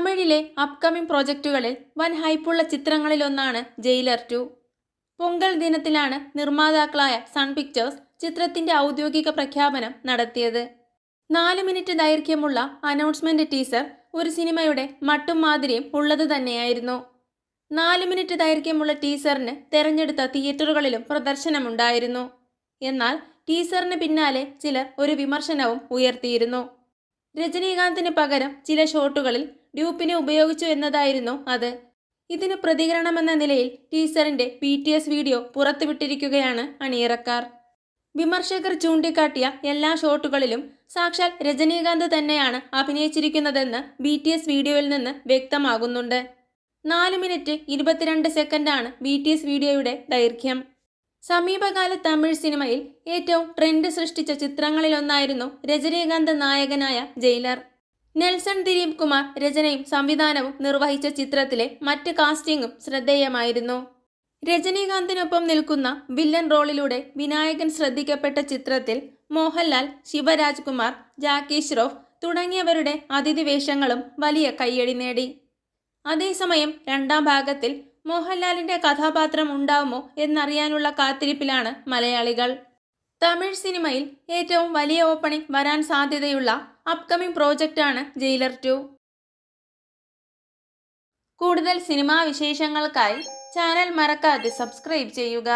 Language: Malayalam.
തമിഴിലെ അപ്കമിംഗ് പ്രോജക്റ്റുകളിൽ വൻ ഹൈപ്പുള്ള ചിത്രങ്ങളിലൊന്നാണ് ജയിലർ ടു പൊങ്കൽ ദിനത്തിലാണ് നിർമ്മാതാക്കളായ സൺ പിക്ചേഴ്സ് ചിത്രത്തിന്റെ ഔദ്യോഗിക പ്രഖ്യാപനം നടത്തിയത്. നാല് മിനിറ്റ് ദൈർഘ്യമുള്ള അനൗൺസ്മെന്റ് ടീസർ ഒരു സിനിമയുടെ മട്ടും മാതിരിയും ഉള്ളത് തന്നെയായിരുന്നു. നാല് മിനിറ്റ് ദൈർഘ്യമുള്ള ടീസറിന് തെരഞ്ഞെടുത്ത തിയേറ്ററുകളിലും പ്രദർശനമുണ്ടായിരുന്നു. എന്നാൽ ടീസറിന് പിന്നാലെ ചിലർ ഒരു വിമർശനവും ഉയർത്തിയിരുന്നു. രജനീകാന്തിന് പകരം ചില ഷോട്ടുകളിൽ ഡ്യൂപ്പിനെ ഉപയോഗിച്ചു എന്നതായിരുന്നു അത്. ഇതിന് പ്രതികരണമെന്ന നിലയിൽ ടീസറിന്റെ പി ടി എസ് വീഡിയോ പുറത്തുവിട്ടിരിക്കുകയാണ് അണിയറക്കാർ. വിമർശകർ ചൂണ്ടിക്കാട്ടിയ എല്ലാ ഷോട്ടുകളിലും സാക്ഷാൽ രജനീകാന്ത് തന്നെയാണ് അഭിനയിച്ചിരിക്കുന്നതെന്ന് ബി ടി എസ് വീഡിയോയിൽ നിന്ന് വ്യക്തമാകുന്നുണ്ട്. നാല് മിനിറ്റ് ഇരുപത്തിരണ്ട് സെക്കൻഡാണ് ബി ടി എസ് വീഡിയോയുടെ ദൈർഘ്യം. സമീപകാല തമിഴ് സിനിമയിൽ ഏറ്റവും ട്രെൻഡ് സൃഷ്ടിച്ച ചിത്രങ്ങളിലൊന്നായിരുന്നു രജനീകാന്ത് നായകനായ ജയിലർ. നെൽസൺ ദിലീപ് കുമാർ രചനയും സംവിധാനവും നിർവഹിച്ച ചിത്രത്തിലെ മറ്റ് കാസ്റ്റിംഗും ശ്രദ്ധേയമായിരുന്നു. രജനീകാന്തിനൊപ്പം നിൽക്കുന്ന വില്ലൻ റോളിലൂടെ വിനായകൻ ശ്രദ്ധിക്കപ്പെട്ട ചിത്രത്തിൽ മോഹൻലാൽ ശിവരാജ് കുമാർ ജാക്കി ഷ്രോഫ് തുടങ്ങിയവരുടെ അതിഥി വേഷങ്ങളും വലിയ കയ്യടി നേടി. അതേസമയം രണ്ടാം ഭാഗത്തിൽ മോഹൻലാലിന്റെ കഥാപാത്രം ഉണ്ടാവുമോ എന്നറിയാനുള്ള കാത്തിരിപ്പിലാണ് മലയാളികൾ. തമിഴ് സിനിമയിൽ ഏറ്റവും വലിയ ഓപ്പണിംഗ് വരാൻ സാധ്യതയുള്ള അപ്കമിംഗ് ആണ് ജയിലർ ടു. കൂടുതൽ സിനിമാ വിശേഷങ്ങൾക്കായി ചാനൽ മറക്കാതെ സബ്സ്ക്രൈബ് ചെയ്യുക.